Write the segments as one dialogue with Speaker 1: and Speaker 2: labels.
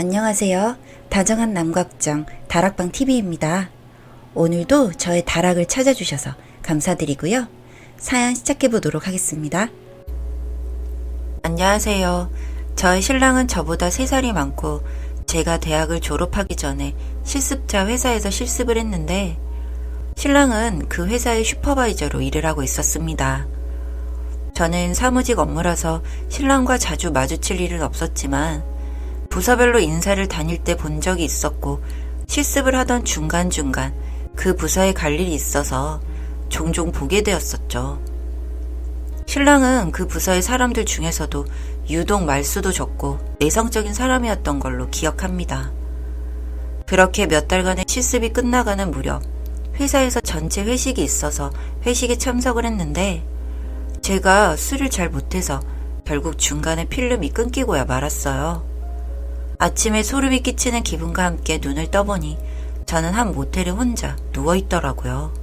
Speaker 1: 안녕하세요. 다정한 남각정 다락방 TV입니다. 오늘도 저의 다락을 찾아주셔서 감사드리고요. 사연 시작해 보도록 하겠습니다. 안녕하세요. 저의 신랑은 저보다 3살이 많고 제가 대학을 졸업하기 전에 실습자 회사에서 실습을 했는데 신랑은 그 회사의 슈퍼바이저로 일을 하고 있었습니다. 저는 사무직 업무라서 신랑과 자주 마주칠 일은 없었지만 부서별로 인사를 다닐 때 본 적이 있었고 실습을 하던 중간중간 그 부서에 갈 일이 있어서 종종 보게 되었었죠. 신랑은 그 부서의 사람들 중에서도 유독 말수도 적고 내성적인 사람이었던 걸로 기억합니다. 그렇게 몇 달간의 실습이 끝나가는 무렵 회사에서 전체 회식이 있어서 회식에 참석을 했는데 제가 술을 잘 못해서 결국 중간에 필름이 끊기고야 말았어요. 아침에 소름이 끼치는 기분과 함께 눈을 떠보니 저는 한 모텔에 혼자 누워있더라고요.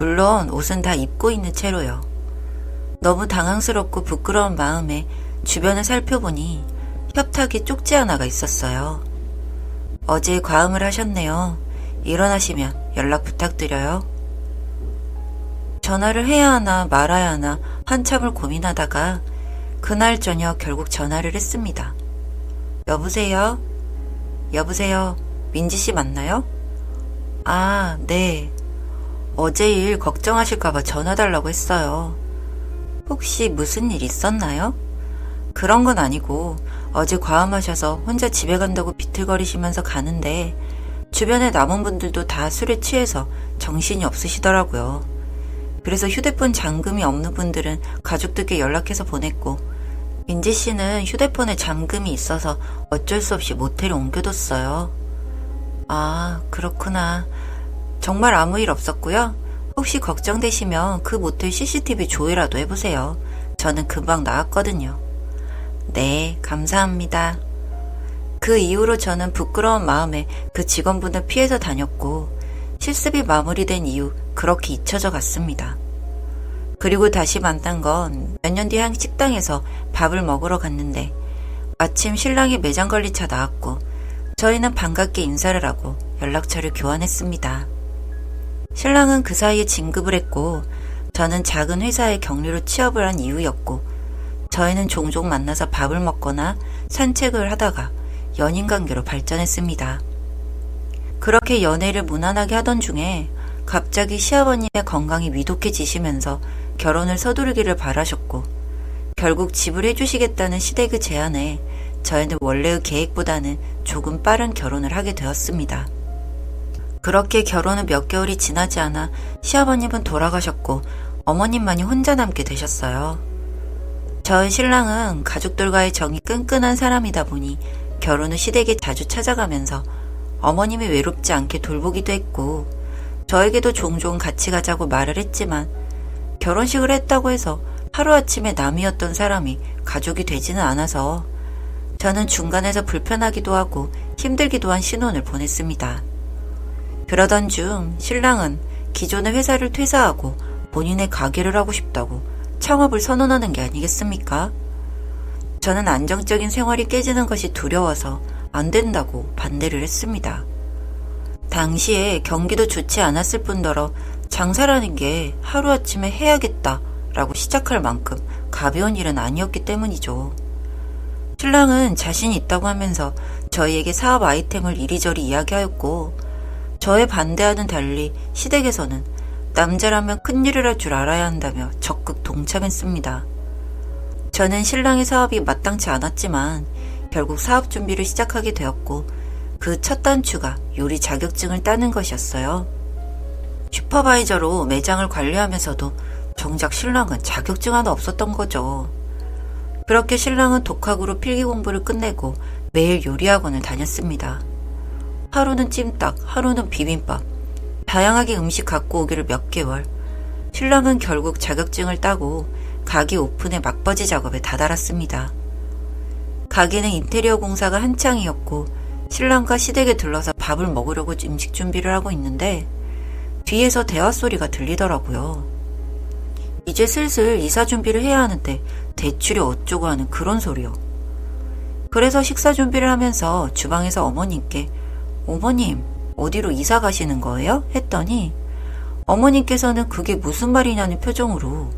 Speaker 1: 물론 옷은 다 입고 있는 채로요. 너무 당황스럽고 부끄러운 마음에 주변을 살펴보니 협탁에 쪽지 하나가 있었어요. 어제 과음을 하셨네요. 일어나시면 연락 부탁드려요. 전화를 해야 하나 말아야 하나 한참을 고민하다가 그날 저녁 결국 전화를 했습니다. 여보세요? 여보세요? 민지 씨 맞나요? 아, 네. 어제 일 걱정하실까봐 전화 달라고 했어요. 혹시 무슨 일 있었나요? 그런 건 아니고 어제 과음하셔서 혼자 집에 간다고 비틀거리시면서 가는데 주변에 남은 분들도 다 술에 취해서 정신이 없으시더라고요. 그래서 휴대폰 잠금이 없는 분들은 가족들께 연락해서 보냈고 민지 씨는 휴대폰에 잠금이 있어서 어쩔 수 없이 모텔에 옮겨뒀어요. 아, 그렇구나. 정말 아무 일 없었고요. 혹시 걱정되시면 그 모텔 CCTV 조회라도 해보세요. 저는 금방 나왔거든요. 네, 감사합니다. 그 이후로 저는 부끄러운 마음에 그 직원분을 피해서 다녔고 실습이 마무리된 이후 그렇게 잊혀져 갔습니다. 그리고 다시 만난 건 몇 년 뒤 한 식당에서 밥을 먹으러 갔는데 마침 신랑이 매장 관리차 나왔고 저희는 반갑게 인사를 하고 연락처를 교환했습니다. 신랑은 그 사이에 진급을 했고 저는 작은 회사에 격리로 취업을 한 이후였고 저희는 종종 만나서 밥을 먹거나 산책을 하다가 연인 관계로 발전했습니다. 그렇게 연애를 무난하게 하던 중에 갑자기 시아버님의 건강이 위독해지시면서 결혼을 서두르기를 바라셨고 결국 집을 해주시겠다는 시댁의 제안에 저희는 원래의 계획보다는 조금 빠른 결혼을 하게 되었습니다. 그렇게 결혼은 몇 개월이 지나지 않아 시아버님은 돌아가셨고 어머님만이 혼자 남게 되셨어요. 저희 신랑은 가족들과의 정이 끈끈한 사람이다 보니 결혼 후 시댁에 자주 찾아가면서 어머님이 외롭지 않게 돌보기도 했고 저에게도 종종 같이 가자고 말을 했지만 결혼식을 했다고 해서 하루아침에 남이었던 사람이 가족이 되지는 않아서 저는 중간에서 불편하기도 하고 힘들기도 한 신혼을 보냈습니다. 그러던 중 신랑은 기존의 회사를 퇴사하고 본인의 가게를 하고 싶다고 창업을 선언하는 게 아니겠습니까? 저는 안정적인 생활이 깨지는 것이 두려워서 안 된다고 반대를 했습니다. 당시에 경기도 좋지 않았을 뿐더러 장사라는 게 하루아침에 해야겠다 라고 시작할 만큼 가벼운 일은 아니었기 때문이죠. 신랑은 자신 있다고 하면서 저희에게 사업 아이템을 이리저리 이야기하였고 저의 반대와는 달리 시댁에서는 남자라면 큰일을 할 줄 알아야 한다며 적극 동참했습니다. 저는 신랑의 사업이 마땅치 않았지만 결국 사업 준비를 시작하게 되었고 그 첫 단추가 요리 자격증을 따는 것이었어요. 슈퍼바이저로 매장을 관리하면서도 정작 신랑은 자격증 하나 없었던 거죠. 그렇게 신랑은 독학으로 필기 공부를 끝내고 매일 요리학원을 다녔습니다. 하루는 찜닭, 하루는 비빔밥, 다양하게 음식 갖고 오기를 몇 개월. 신랑은 결국 자격증을 따고 가게 오픈의 막바지 작업에 다다랐습니다. 가게는 인테리어 공사가 한창이었고 신랑과 시댁에 들러서 밥을 먹으려고 음식 준비를 하고 있는데 뒤에서 대화 소리가 들리더라고요. 이제 슬슬 이사 준비를 해야 하는데 대출이 어쩌고 하는 그런 소리요. 그래서 식사 준비를 하면서 주방에서 어머님께 어머님, 어디로 이사 가시는 거예요? 했더니 어머님께서는 그게 무슨 말이냐는 표정으로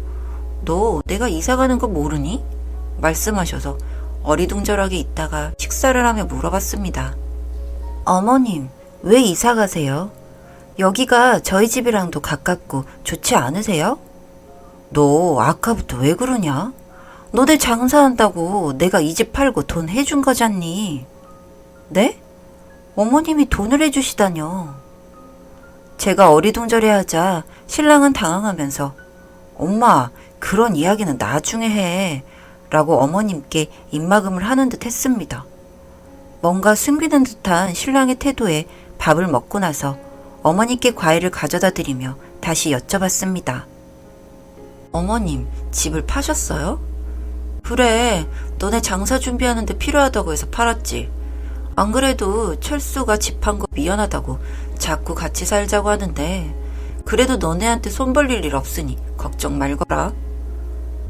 Speaker 1: 너 내가 이사 가는 거 모르니? 말씀하셔서 어리둥절하게 있다가 식사를 하며 물어봤습니다. 어머님, 왜 이사 가세요? 여기가 저희 집이랑도 가깝고 좋지 않으세요? 너 아까부터 왜 그러냐? 너네 장사한다고 내가 이 집 팔고 돈 해준 거잖니. 네? 어머님이 돈을 해주시다뇨. 제가 어리둥절해 하자 신랑은 당황하면서 엄마, 그런 이야기는 나중에 해. 라고 어머님께 입막음을 하는 듯 했습니다. 뭔가 숨기는 듯한 신랑의 태도에 밥을 먹고 나서 어머니께 과일을 가져다 드리며 다시 여쭤봤습니다. 어머님, 집을 파셨어요? 그래, 너네 장사 준비하는데 필요하다고 해서 팔았지. 안 그래도 철수가 집 판 거 미안하다고 자꾸 같이 살자고 하는데, 그래도 너네한테 손 벌릴 일 없으니 걱정 말거라.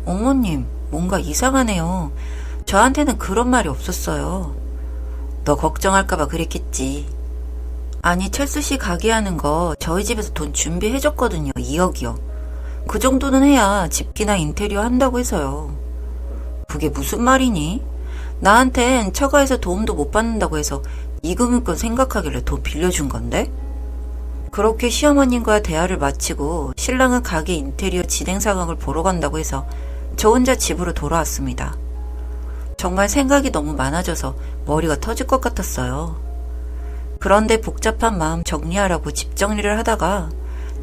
Speaker 1: 어머님, 뭔가 이상하네요. 저한테는 그런 말이 없었어요. 너 걱정할까봐 그랬겠지. 아니, 철수 씨 가게 하는 거 저희 집에서 돈 준비해줬거든요. 2억이요. 그 정도는 해야 집기나 인테리어 한다고 해서요. 그게 무슨 말이니? 나한텐 처가에서 도움도 못 받는다고 해서 이금융권 생각하길래 돈 빌려준 건데? 그렇게 시어머님과 대화를 마치고 신랑은 가게 인테리어 진행 상황을 보러 간다고 해서 저 혼자 집으로 돌아왔습니다. 정말 생각이 너무 많아져서 머리가 터질 것 같았어요. 그런데 복잡한 마음 정리하라고 집 정리를 하다가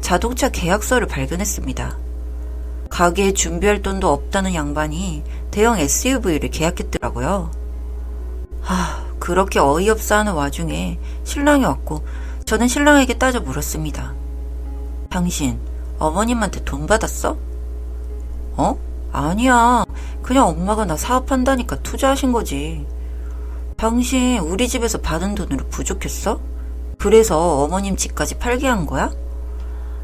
Speaker 1: 자동차 계약서를 발견했습니다. 가게에 준비할 돈도 없다는 양반이 대형 SUV를 계약했더라고요. 하, 그렇게 어이없어 하는 와중에 신랑이 왔고 저는 신랑에게 따져 물었습니다. 당신 어머님한테 돈 받았어? 어? 아니야. 그냥 엄마가 나 사업한다니까 투자하신 거지. 당신 우리 집에서 받은 돈으로 부족했어? 그래서 어머님 집까지 팔게 한 거야?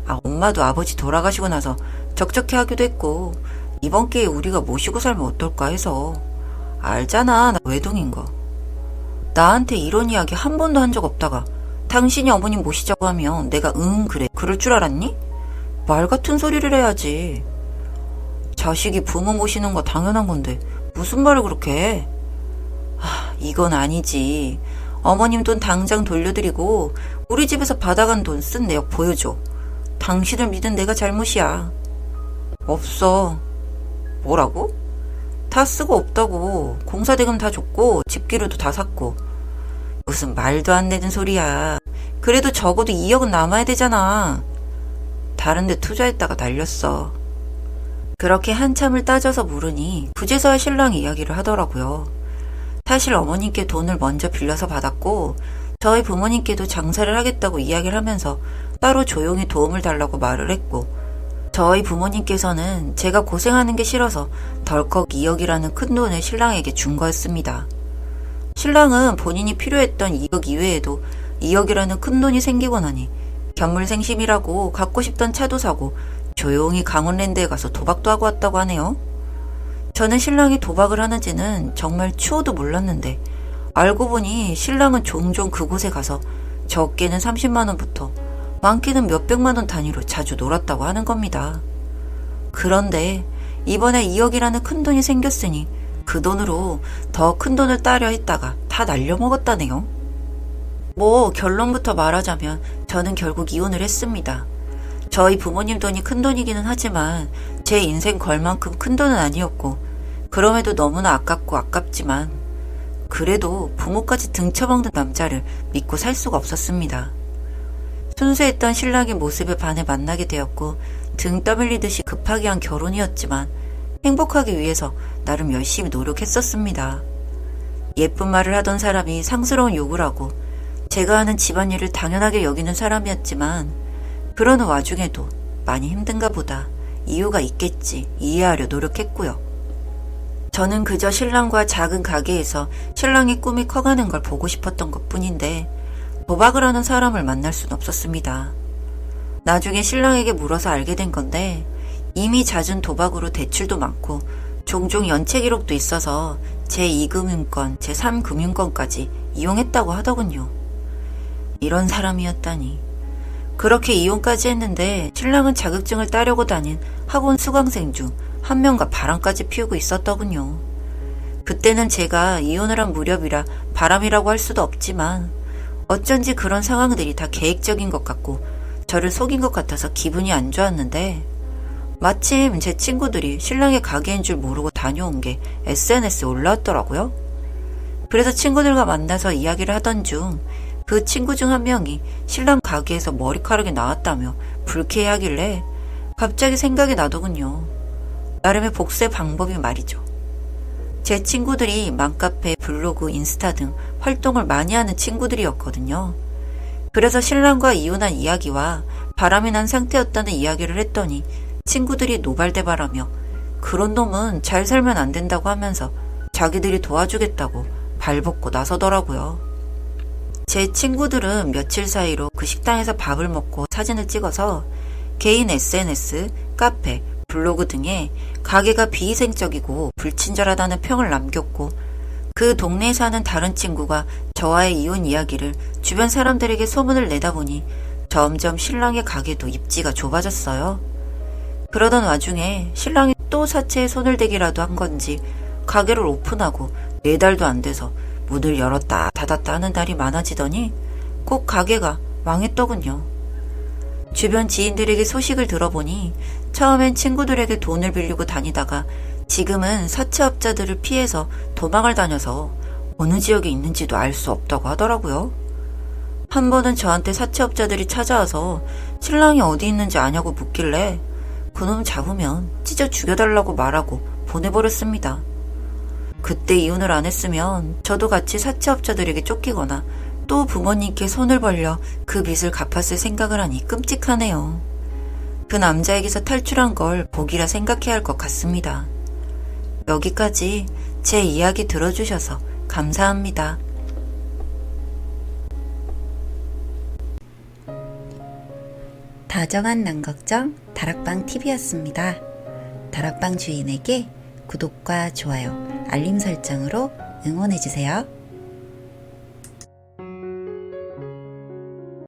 Speaker 1: 아, 엄마도 아버지 돌아가시고 나서 적적해 하기도 했고, 이번 기회에 우리가 모시고 살면 어떨까 해서. 알잖아, 나 외동인 거. 나한테 이런 이야기 한 번도 한 적 없다가, 당신이 어머님 모시자고 하면 내가 응, 그래. 그럴 줄 알았니? 말 같은 소리를 해야지. 자식이 부모 모시는 거 당연한 건데, 무슨 말을 그렇게 해? 아, 이건 아니지. 어머님 돈 당장 돌려드리고, 우리 집에서 받아간 돈 쓴 내역 보여줘. 당신을 믿은 내가 잘못이야. 없어. 뭐라고? 다 쓰고 없다고. 공사 대금 다 줬고, 집기료도 다 샀고. 무슨 말도 안 되는 소리야. 그래도 적어도 2억은 남아야 되잖아. 다른데 투자했다가 날렸어. 그렇게 한참을 따져서 물으니 부재서의 신랑 이야기를 하더라고요. 사실 어머님께 돈을 먼저 빌려서 받았고 저희 부모님께도 장사를 하겠다고 이야기를 하면서 따로 조용히 도움을 달라고 말을 했고 저희 부모님께서는 제가 고생하는 게 싫어서 덜컥 2억이라는 큰 돈을 신랑에게 준 거였습니다. 신랑은 본인이 필요했던 2억 이외에도 2억이라는 큰 돈이 생기고 나니 견물생심이라고 갖고 싶던 차도 사고 조용히 강원랜드에 가서 도박도 하고 왔다고 하네요. 저는 신랑이 도박을 하는지는 정말 추호도 몰랐는데 알고 보니 신랑은 종종 그곳에 가서 적게는 30만원부터 많게는 몇백만원 단위로 자주 놀았다고 하는 겁니다. 그런데 이번에 2억이라는 큰 돈이 생겼으니 그 돈으로 더 큰 돈을 따려 했다가 다 날려먹었다네요. 뭐 결론부터 말하자면 저는 결국 이혼을 했습니다. 저희 부모님 돈이 큰 돈이기는 하지만 제 인생 걸 만큼 큰 돈은 아니었고 그럼에도 너무나 아깝고 아깝지만 그래도 부모까지 등쳐먹는 남자를 믿고 살 수가 없었습니다. 순수했던 신랑의 모습에 반해 만나게 되었고 등 떠밀리듯이 급하게 한 결혼이었지만 행복하기 위해서 나름 열심히 노력했었습니다. 예쁜 말을 하던 사람이 상스러운 욕을 하고 제가 하는 집안일을 당연하게 여기는 사람이었지만 그러는 와중에도 많이 힘든가 보다 이유가 있겠지 이해하려 노력했고요. 저는 그저 신랑과 작은 가게에서 신랑의 꿈이 커가는 걸 보고 싶었던 것 뿐인데 도박을 하는 사람을 만날 순 없었습니다. 나중에 신랑에게 물어서 알게 된 건데 이미 잦은 도박으로 대출도 많고 종종 연체 기록도 있어서 제2금융권, 제3금융권까지 이용했다고 하더군요. 이런 사람이었다니. 그렇게 이혼까지 했는데 신랑은 자격증을 따려고 다닌 학원 수강생 중 한 명과 바람까지 피우고 있었더군요. 그때는 제가 이혼을 한 무렵이라 바람이라고 할 수도 없지만 어쩐지 그런 상황들이 다 계획적인 것 같고 저를 속인 것 같아서 기분이 안 좋았는데 마침 제 친구들이 신랑의 가게인 줄 모르고 다녀온 게 SNS에 올라왔더라고요. 그래서 친구들과 만나서 이야기를 하던 중 그 친구 중 한 명이 신랑 가게에서 머리카락이 나왔다며 불쾌해하길래 갑자기 생각이 나더군요. 나름의 복수의 방법이 말이죠. 제 친구들이 맘카페, 블로그, 인스타 등 활동을 많이 하는 친구들이었거든요. 그래서 신랑과 이혼한 이야기와 바람이 난 상태였다는 이야기를 했더니 친구들이 노발대발하며 그런 놈은 잘 살면 안 된다고 하면서 자기들이 도와주겠다고 발벗고 나서더라고요. 제 친구들은 며칠 사이로 그 식당에서 밥을 먹고 사진을 찍어서 개인 SNS, 카페, 블로그 등에 가게가 비위생적이고 불친절하다는 평을 남겼고 그 동네에 사는 다른 친구가 저와의 이혼 이야기를 주변 사람들에게 소문을 내다 보니 점점 신랑의 가게도 입지가 좁아졌어요. 그러던 와중에 신랑이 또 사채에 손을 대기라도 한 건지 가게를 오픈하고 네 달도 안 돼서 문을 열었다 닫았다 하는 날이 많아지더니 꼭 가게가 망했더군요. 주변 지인들에게 소식을 들어보니 처음엔 친구들에게 돈을 빌리고 다니다가 지금은 사채업자들을 피해서 도망을 다녀서 어느 지역에 있는지도 알 수 없다고 하더라고요. 한 번은 저한테 사채업자들이 찾아와서 신랑이 어디 있는지 아냐고 묻길래 그놈 잡으면 찢어 죽여달라고 말하고 보내버렸습니다. 그때 이혼을 안 했으면 저도 같이 사채업자들에게 쫓기거나 또 부모님께 손을 벌려 그 빚을 갚았을 생각을 하니 끔찍하네요. 그 남자에게서 탈출한 걸 복이라 생각해야 할 것 같습니다. 여기까지 제 이야기 들어주셔서 감사합니다. 다정한 난걱정 다락방 TV였습니다. 다락방 주인에게 구독과 좋아요, 알림 설정으로 응원해주세요.